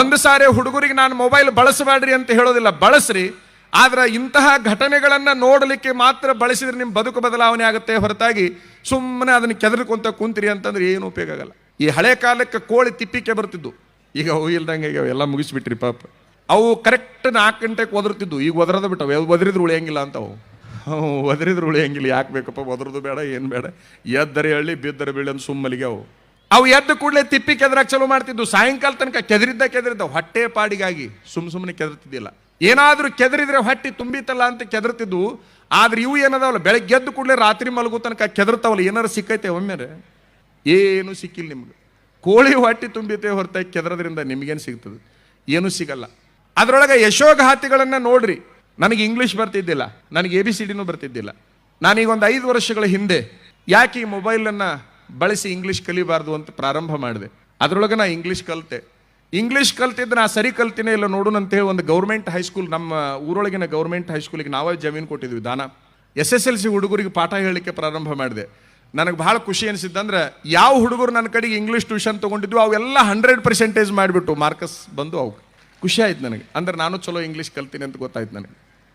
ಒಂದು ಸಾರಿ ಹುಡುಗರಿಗೆ ನಾನು ಮೊಬೈಲ್ ಬಳಸಬೇಡ್ರಿ ಅಂತ ಹೇಳೋದಿಲ್ಲ, ಬಳಸ್ರಿ. ಆದ್ರೆ ಇಂತಹ ಘಟನೆಗಳನ್ನು ನೋಡಲಿಕ್ಕೆ ಮಾತ್ರ ಬಳಸಿದ್ರೆ ನಿಮ್ಮ ಬದುಕು ಬದಲಾವಣೆ ಆಗುತ್ತೆ ಹೊರತಾಗಿ ಸುಮ್ಮನೆ ಅದನ್ನ ಕೆದರ್ಕೊಂತ ಕುಂತಿರಿ ಅಂತಂದ್ರೆ ಏನು ಉಪಯೋಗ ಆಗಲ್ಲ. ಈ ಹಳೆ ಕಾಲಕ್ಕೆ ಕೋಳಿ ತಿಪ್ಪಿಕೆ ಬರ್ತಿದ್ದು ಈಗ ಅವು ಇಲ್ದಂಗೆ ಈಗ ಎಲ್ಲ ಮುಗಿಸ್ಬಿಟ್ರಿ ಪಾಪ. ಅವು ಕರೆಕ್ಟ್ ನಾಲ್ಕು ಗಂಟೆಗೆ ಒದರ್ತಿದ್ದು. ಈಗ ಒದರದ ಬಿಟ್ಟವು. ಒದರಿದ್ರು ಉಳಿಯಂಗಿಲ್ಲ ಅಂತ ಅವು. ಅವು ಒದರಿದ್ರು ಉಳಿಯಂಗಿಲ್ಲ. ಯಾಕೆ ಬೇಕಪ್ಪ? ಒದರದು ಬೇಡ, ಏನು ಬೇಡ. ಎದ್ದರೆ ಹಳ್ಳಿ, ಬಿದ್ದರೆ ಬೀಳಿ ಅಂತ ಸುಮ್ಮಲಿಗೆ ಅವು. ಅವು ಎದ್ದ ಕೂಡಲೇ ತಿಪ್ಪಿ ಕೆದರಾಕ್ ಚಲೋ ಮಾಡ್ತಿದ್ದು ಸಾಯಂಕಾಲ ತನಕ ಕೆದರಿದ್ದ ಕೆದರಿದ್ದ. ಹೊಟ್ಟೆ ಪಾಡಿಗಾಗಿ ಸುಮ್ ಸುಮ್ಮನೆ ಕೆದರ್ತಿದ್ದಿಲ್ಲ. ಏನಾದರೂ ಕೆದರಿದ್ರೆ ಹೊಟ್ಟೆ ತುಂಬಿತಲ್ಲ ಅಂತ ಕೆದರ್ತಿದ್ದು ಆದ್ರೆ ಇವು ಏನದಾವಲ್ಲ, ಬೆಳಗ್ಗೆ ಎದ್ದು ಕೂಡಲೇ ರಾತ್ರಿ ಮಲಗೋ ತನಕ ಕೆದರ್ತಾವಲ್ಲ, ಏನಾರು ಸಿಕ್ಕೈತೆ ಒಮ್ಮೆರೆ? ಏನು ಸಿಕ್ಕಿಲ್ಲ ನಿಮ್ಗೆ. ಕೋಳಿ ಹೊಟ್ಟೆ ತುಂಬಿತೆ ಹೊರತಾಗಿ ಕೆದರೋದ್ರಿಂದ ನಿಮಗೇನು ಸಿಗ್ತದೆ? ಏನೂ ಸಿಗಲ್ಲ. ಅದರೊಳಗೆ ಯಶೋಘಾತಿಗಳನ್ನು ನೋಡ್ರಿ. ನನಗೆ ಇಂಗ್ಲೀಷ್ ಬರ್ತಿದ್ದಿಲ್ಲ. ನನಗೆ ಎ ಬಿ ಸಿ ಡಿನೂ ಬರ್ತಿದ್ದಿಲ್ಲ. ನಾನೀಗ ಒಂದು ಐದು ವರ್ಷಗಳ ಹಿಂದೆ ಯಾಕೆ ಈ ಮೊಬೈಲನ್ನು ಬಳಸಿ ಇಂಗ್ಲೀಷ್ ಕಲಿಬಾರ್ದು ಅಂತ ಪ್ರಾರಂಭ ಮಾಡಿದೆ. ಅದರೊಳಗೆ ನಾ ಇಂಗ್ಲೀಷ್ ಕಲಿತೆ. ಇಂಗ್ಲೀಷ್ ಕಲ್ತಿದ್ರೆ ನಾ ಸರಿ ಕಲ್ತಿನೇ ಇಲ್ಲ ನೋಡೋಣ ಅಂತೇಳಿ ಒಂದು ಗೌರ್ಮೆಂಟ್ ಹೈಸ್ಕೂಲ್ ನಮ್ಮ ಊರೊಳಗಿನ ಗೌರ್ಮೆಂಟ್ ಹೈಸ್ಕೂಲಿಗೆ ನಾವೇ ಜಮೀನು ಕೊಟ್ಟಿದ್ವಿ, ದಾನ. ಎಸ್ ಎಸ್ ಎಲ್ ಸಿ ಹುಡುಗರಿಗೆ ಪಾಠ ಹೇಳಲಿಕ್ಕೆ ಪ್ರಾರಂಭ ಮಾಡಿದೆ. ನನಗೆ ಭಾಳ ಖುಷಿ ಅನಿಸಿದ್ದಂದ್ರೆ ಯಾವ ಹುಡುಗರು ನನ್ನ ಕಡೆಗೆ ಇಂಗ್ಲೀಷ್ ಟ್ಯೂಷನ್ ತೊಗೊಂಡಿದ್ವು ಅವೆಲ್ಲ ಹಂಡ್ರೆಡ್ ಪರ್ಸೆಂಟೇಜ್ ಮಾಡಿಬಿಟ್ಟು ಮಾರ್ಕಸ್ ಬಂದು ಅವು ಖುಷಿ ಆಯ್ತು ನನಗೆ. ಅಂದ್ರೆ ನಾನು ಚಲೋ ಇಂಗ್ಲೀಷ್ ಕಲ್ತೀನಿ ಅಂತ ಗೊತ್ತಾಯ್ತು ನನಗೆ.